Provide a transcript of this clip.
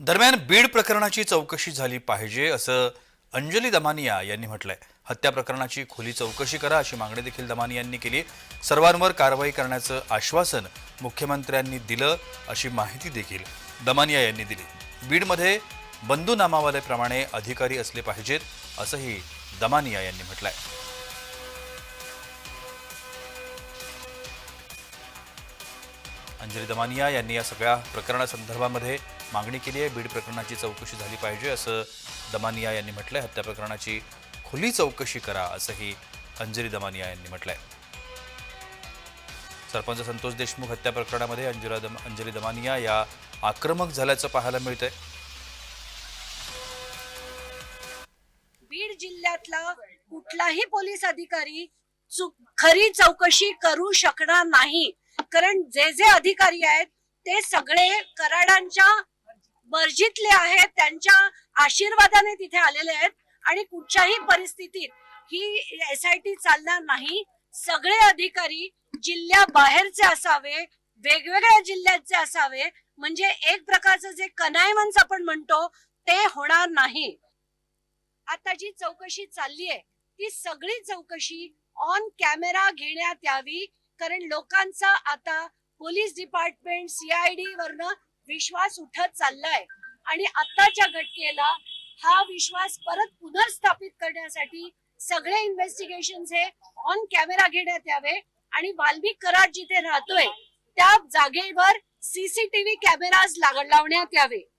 दरम्यान बीड प्रकरणाची चौकशी झाली पाहिजे असं अंजली दमानिया यांनी म्हटलंय. हत्या प्रकरणाची खुली चौकशी करा अशी मागणी देखील दमानी यांनी केली. सर्वांवर कारवाई करण्याचं आश्वासन मुख्यमंत्र्यांनी दिलं अशी माहिती देखील दमानिया यांनी दिली. बीडमध्ये बंधू नामावलेप्रमाणे अधिकारी असले पाहिजेत असंही दमानिया यांनी म्हटलंय. अंजली दमानिया यांनी या सगळ्या प्रकरणासंदर्भामध्ये मागणी केली आहे. बीड प्रकरणाची चौकशी झाली पाहिजे असं दमानिया यांनी म्हटलंय. हत्या प्रकरणाची खुली चौकशी करा असंही अंजरी दमानिया यांनी म्हटलंय. सरपंच संतोष देशमुख हत्या प्रकरणामध्ये अंजुला दम अंजली दमानिया या आक्रमक झाल्याचं पाहायला मिळतंय. बीड जिल्ह्यातला कुठलाही पोलीस अधिकारी खरी चौकशी करू शकणार नाही. कारण जे जे अधिकारी आहेत ते सगळे कराडांच्या वर्जितले आहेत त्यांच्या आशीर्वादाने तिथे आलेले आहेत. आणि कुठच्याही परिस्थितीत ही एस आय टी चालणार नाही. सगळे अधिकारी जिल्ह्या बाहेरचे असावे वेगवेगळ्या जिल्ह्याचे असावे. म्हणजे एक प्रकारचं जे कनायमन्स आपण म्हणतो ते होणार नाही. आता जी चौकशी चालली आहे ती सगळी चौकशी ऑन कॅमेरा घेण्यात यावी. कारण लोकांचा आता पोलीस डिपार्टमेंट सीआयडी वरनं विश्वास उठत चाललाय. आणि आताच्या घटनेला हा विश्वास परत पुनर्स्थापित करण्यासाठी सगळे इन्व्हेस्टिगेशन हे ऑन कॅमेरा घेण्यात यावे. आणि वाल्मिक कराड जिथे राहतोय त्या जागेवर सीसीटीव्ही कॅमेराज लावण्यात यावे.